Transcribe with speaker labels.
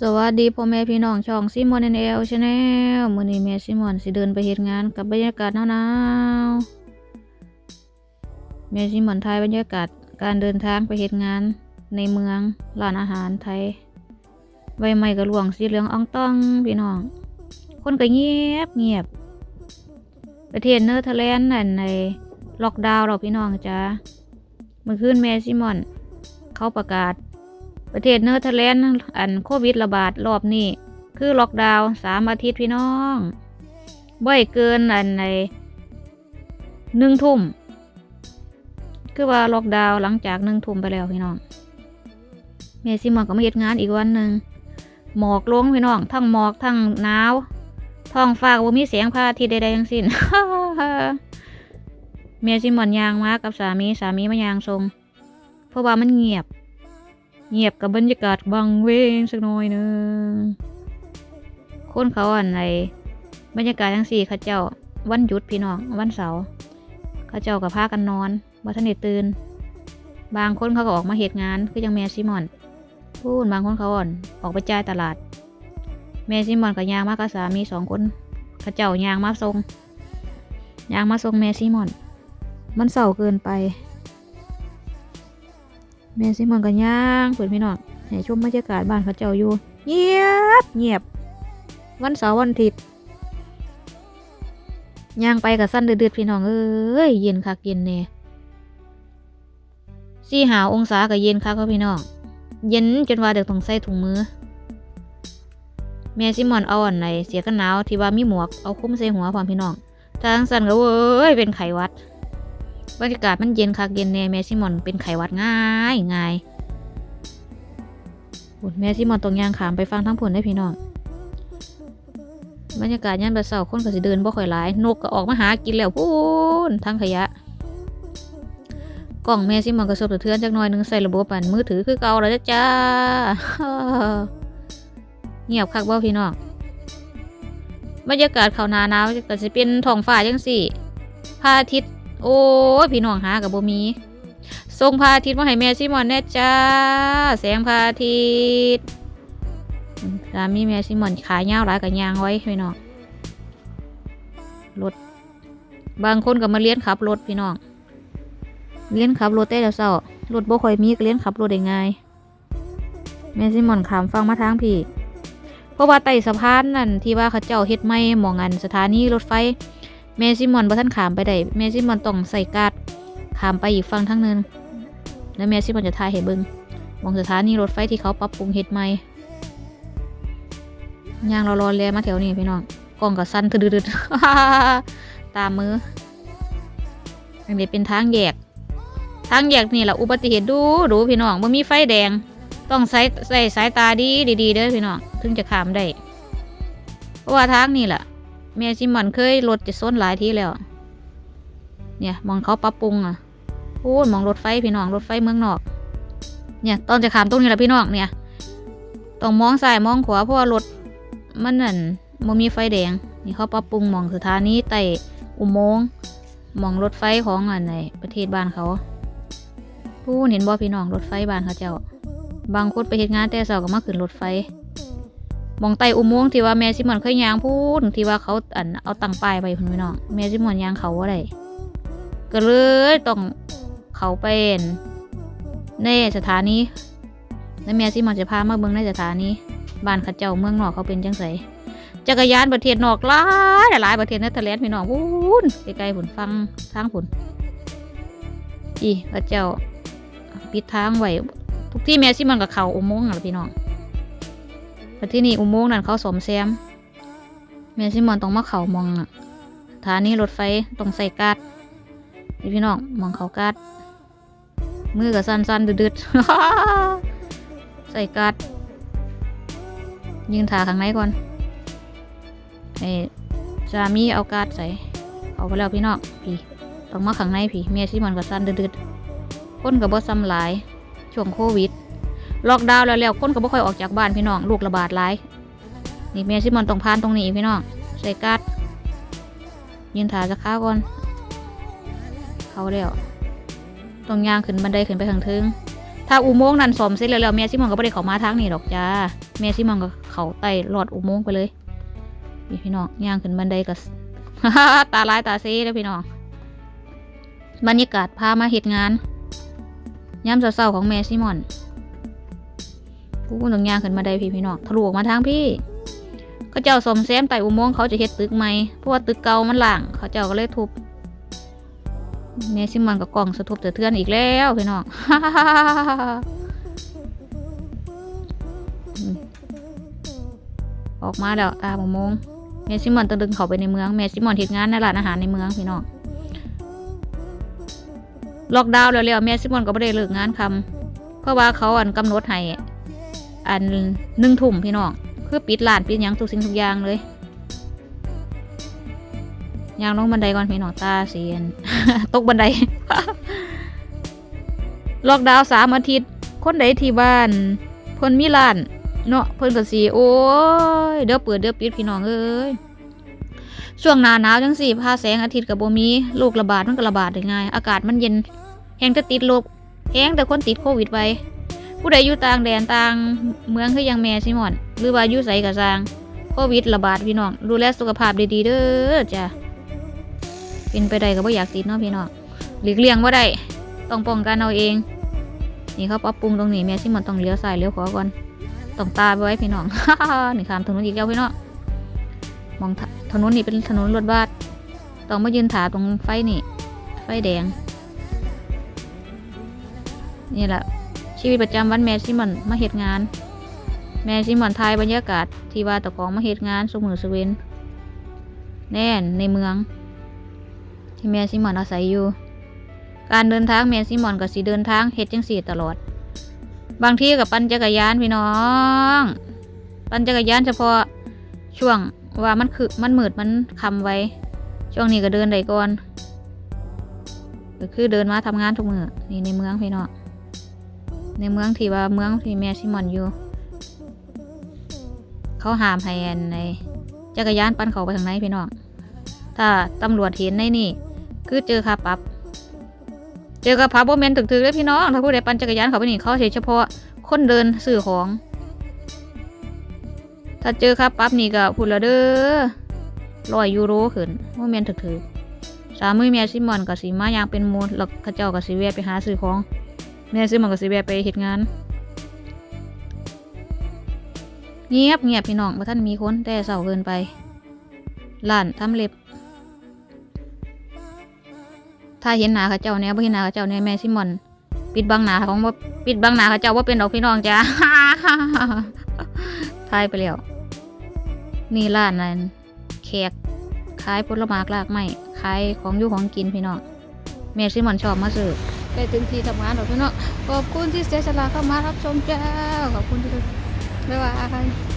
Speaker 1: สวัสดีพ่อแม่พี่น้องช่องซิมอนเอลชาแนลมื้อนี้แม่ซิมอนสิเดินไปเฮ็ดงานกับบรรยากาศหนาวๆแม่ซิมอนถ่ายบรรยากาศการเดินทางไปเฮ็ดงานในเมืองร้านอาหารไทยใบไม้ก็ร่วงสีเหลืองอ่องต้องพี่น้อง คนก็เงียบเงียบ ประเทศเนเธอร์แลนด์นั่นในล็อกดาวน์เราพี่น้องจ้าเมื่อคืนแม่ซิมอน เขาประกาศ ประเทศเนเธอร์แลนด์อันโควิดระบาดรอบนี้ คือล็อกดาวน์สามอาทิตย์พี่น้องบ่อยเกินอันในหนึ่งทุ่ม คือว่าล็อกดาวน์หลังจากหนึ่งทุ่มไปแล้วพี่น้องเมซิมอนก็มาเฮ็ดงานอีกวันหนึ่งหมอกลงพี่น้อง ทั้งหมอกทั้งหนาวท้องฟ้าก็บ่มีแสงพระอาทิตย์ใดๆทั้งสิ้นเมซิมอนยางมากับสามีสามีมายางทรง เพราะว่ามันเงียบ เงียบกับบรรยากาศบังเวงสักหน่อยนึงคนเขาอันในบรรยากาศทั้งสี่เขาเจ้า วันหยุดพี่น้องวันเสาร์เขาเจ้ากับพากันนอนบัทันได้ตื่นบางคนเขาก็ออกมาเหตุงานคือยังแมซิมอนพูดบางคนเขาอ่อนออกไปจ่ายตลาด แมซิมอนกับยางมากับสามีสองคนเขาเจ้ายางมาทรงยางมาทรงแมซิมอน มันเศร้าเกินไป แม่ซิมอนก็ย่างเปิดพี่น้องให้ชมบรรยากาศบ้านเขาเจ้าอยู่ เงียบเงียบ วันเสาร์วันอาทิตย์ย่างไปกับสั้นเดือดๆพี่น้องเอ้ยเย็นคักเย็นเน่สี่หาองศากับเย็นคักครับพี่น้องเย็นจนว่าเด็กต้องใส่ถุงมือ แม่ซิมอนเอาอันไหนเสียกันหนาวที่ว่ามีหมวกเอาคุ้มใส่หัวพร้อมพี่น้องทางสั้นก็เว้ยเป็นไขวัด บรรยากาศมันเย็นคักเย็นแน่แมซิมอนเป็นไขวัดง่ายง่ายแมซิมอนตรงยางขามไปฟังทั้งผลได้พี่น้องบรรยากาศยันบบเสาคนก็สิเดินบ่ค่อยหลาย นกก็ออกมาหากินแล้วพูนทั้งขยะ กล่องแม่ซิมอนก็สบสะเทือนจักหน่อยหนึงใส่ระบบปั่นมือถือคือเก่าแล้วจ้าจ้าเงียบคักบ่พี่น้องบรรยากาศเขานาหนาวก็สิเป็นท้องฟ้าจังสี่พระอาทิตย์ โอ้ยพี่น้องหากับบ่มีส่งพระอาทิตย์มาให้แม่ซิมอนแน่จ้า แสงพระอาทิตย์สามีแม่ซิมอนขายเงาหลายกับยางไว้พี่น้องรถบางคนก็มาเลี้ยนขับรถพี่น้องเลี้ยนขับรถได้แล้วเศร้ารถบ่ค่อยมีก็เลี้ยนขับรถได้ง่ายแม่ซิมอนขามฟังมาทางพี่ เพราะว่าไต่สะพานนั่นที่ว่าเขาเจ้าเฮ็ดไม่มองอันสถานีรถไฟ แม่ซิมอนบ่ทันขามไปได้แม่ซิมอนต้องใส่การ์ดขามไปอีกฝั่งทั้งเนินแล้วแม่ซิมอนจะทายให้เบิงมองสถานีรถไฟที่เขาปรับปรุงเฮ็ดใหม่ย่างเรารอแลมาแถวนี้พี่น้องกล้องก็สั่นทืดๆตามมืออันนี้เป็นทางแยก ทางแยกนี่แหละอุบัติเหตุดูดูพี่น้องบ่มีไฟแดง ต้องใส่ใส่สายตาดีดีๆเด้อพี่น้องถึงจะขามได้เพราะว่าทางนี่แหละ แม่ซิมอนเคยรถจะส้นหลายทีแล้ว เนี่ยมองเขาปรับปรุงอะพูดมองรถไฟพี่น้องรถไฟเมืองนอก เนี่ยตอนจะขามตรงนี้แหละพี่น้องเนี่ยต้องมองซ้ายมองขวาเพราะว่ารถมันนั่นมันมีไฟแดง นี่เขาปรับปรุงมองสถานีไต่อุโมงค์มองรถไฟของอันไหนประเทศบ้านเขาพูดเห็นบ่พี่น้องรถไฟบ้านเขาเจ้า บางคนไปเฮ็ดงานแต่เช้าก็มาขึ้นรถไฟ มองไต่อุโมงค์ที่ว่าแม่ซิมอนเคยยางพูดที่ว่าเขาอันเอาตังป้ายไปพุ่นพี่น้องแม่ซิมอนยางเขาว่าไรก็เลยต้องเขาเป็นในสถานีแล้วแม่ซิมอนจะพามาเบิ่งในสถานีบ้านขาเจ้าเมืองนอกเขาเป็นจังไสจักรยานประเทศนอกหลายหลายประเทศเนเธอร์แลนด์พี่น้องพูนไกลๆผุนฟังทางผุนอีพระเจ้าปิดทางไว้ทุกที่แม่ซิมอนกับเขาอุโมงค์น่ะล่ะพี่น้อง แต่ที่นี่อุโมงค์นั่นเขาสมแซมแม่ซิมอนต้องมาเขามองอะฐานี้รถไฟต้องใส่กาดนี่พี่น้องมองเขากาดมือกับสั้นๆดืดๆ ใส่กาดยืนถาข้างในก่อนไอ้สามีเอาการ์ดใส่เอาไปแล้วพี่น้องพี่ต้องมาข้างในพี่แม่ซิมอนกับสั้นดืดๆคนกับบ่ซ้ำหลายช่วงโควิด ล็อกดาวน์แล้วแล้วคนก็บ่ค่อยออกจากบ้านพี่น้องลูกระบาดหลายนี่แม่ซิมอนต้องพานตรงนี้พี่น้องใส่การ์ดยืนถาจะข้าก่อน เขาแล้วต้องย่างขึ้นบันไดขึ้นไปทางเทึงถ้าอุโมงค์นั้นสมเสร็จแล้วแล้วแม่ซิมอนก็บ่ได้เขามาทางนี้ดอกจ้าแม่ซิมอนก็เขาไต่หลอดอุโมงค์ไปเลยนี่พี่น้องย่างขึ้นบันไดก็ตาลายตาซีแล้วพี่น้องบรรยากาศพามาเหตุงานย้ำเศร้าๆของแม่ซิมอน กูต้องย่างขึ้นมาได้พี่พี่น้องทะลุออกมาทางพี่ก็เจ้าสมแซมไต่อุโมงค์เขาจะเฮ็ดตึกใหม่เพราะว่าตึกเก่ามันหล่างเขาเจ้าก็เลยทุบแม่ซิมอนกับกล่องสะทบสะเทือนอีกแล้วพี่น้องออกมาแล้วตาอุโมงค์แม่ซิมอนต้องดึงเขาไปในเมืองแม่ซิมอนเฮ็ดงานในร้านอาหารในเมืองพี่น้องล็อกดาวน์แล้วๆแม่ซิมอนก็ไม่ได้เลิกงานคำเพราะว่าเขาอันกำหนดให้ อันหนึ่งทุ่มพี่น้องคือปิดร้านปิดยังทุกสิ่งทุกอย่างเลยยางลงบันไดก่อนพี่น้องตาเสียนตกบันไดล็อกดาวสามอาทิตย์ คนใดที่บ้านเพิ่นมีร้านเนาะเพิ่นก็สิโอ้ยเดี๋ยวเปิดเดี๋ยวปิดพี่น้องเอ้ยช่วงหนาหนาวจังสี่พาแสงอาทิตย์ก็บ่มีโรคระบาดมันก็ระบาดได้ง่าย อากาศมันเย็นแฮงจะติดโรคแฮงแต่คนติดโควิดไว ผู้ใดอยู่ต่างแดนต่างเมืองคือยังแม่ซิมอน หรือว่าอยู่ไสก็สร้างโควิดระบาดพี่น้อง ดูแลสุขภาพดีๆเด้อจ้ะเป็นไปได้ก็บ่อยากติดเนาะพี่น้องหลีกเลี่ยงบ่ได้ต้องป้องกันเอาเอง นี่เขาปรับปรุงตรงนี้แม่ซิมอนต้องเลี้ยวซ้ายเลี้ยวขวาก่อนต้องตาไปไว้พี่น้องนี่ข้ามถนนอีกแล้วพี่น้องมองถถนนนี่เป็นถนนรถบัสต้องมายืนถาตรงไฟนี่ ไฟแดง นี่แหละ ชีวิตประจำวันแม่ซิมอนมาเหตุงาน แม่ซิมอนทายบรรยากาศที่ว่าตะกองมาเหตุงานสมือสเวนแน่นในเมือง ที่แม่ซิมอนอาศัยอยู่ การเดินทางแม่ซิมอนก็สิเดินทางเฮ็ดจังสี่ตลอด บางทีกับปั่นจักรยานพี่น้อง ปั่นจักรยานเฉพาะช่วงว่ามันคือมันมืดมันคำไว้ ช่วงนี้ก็เดินได้ก่อนก็คือเดินมาทำงานทุกมือนี่ในเมืองพี่น้อง ในเมืองที่ว่าเมืองที่แม่ซิมอนอยู่ เขาห้ามให้อันในจักรยานปั่นเขาไปทางไหนพี่น้อง ถ้าตำรวจเห็นในนี่ คือเจอค่าปรับ เจอกับพาโบแมนถึกๆเลยพี่น้อง ถ้าผู้ใดปั่นจักรยานเขาไปนี่เขาเฉพาะคนเดินสื่อของ ถ้าเจอครับปั๊บนี่ก็พูดละเด้อร้อยยูโรขึ้นโมแมนถึกๆสามมือแม่ซิมอนกับสีมาอย่างเป็นมูลแล้วเข้าเจ้ากับสีแวะไปหาซื้อของ แม่ซิมอนกับสีแวะไปเหตุงาน เงียบเงียบพี่น้องว่าท่านมีคนแต่เศร้าเกินไปล้านทำเล็บ ถ้าเห็นหนาเขาเจ้าเนี่ยบ่เห็นหนาเขาเจ้าเนี่ยแม่ซิมอน ปิดบังหนาของว่าปิดบังหนาเขาเจ้าว่าเป็นดอกพี่น้องจ้าทายไปแล้วนี่ร้านนั้นแขกขายผลไม้ลากไม้ขายของอยู่ของกินพี่น้องแม่ซิมอนชอบมาซื้อ ไปถึงที่ทำงานหรอกพี่น้องขอบคุณที่เสียสละเข้ามารับชมจ้าขอบคุณที่ดูบ๊ายบาย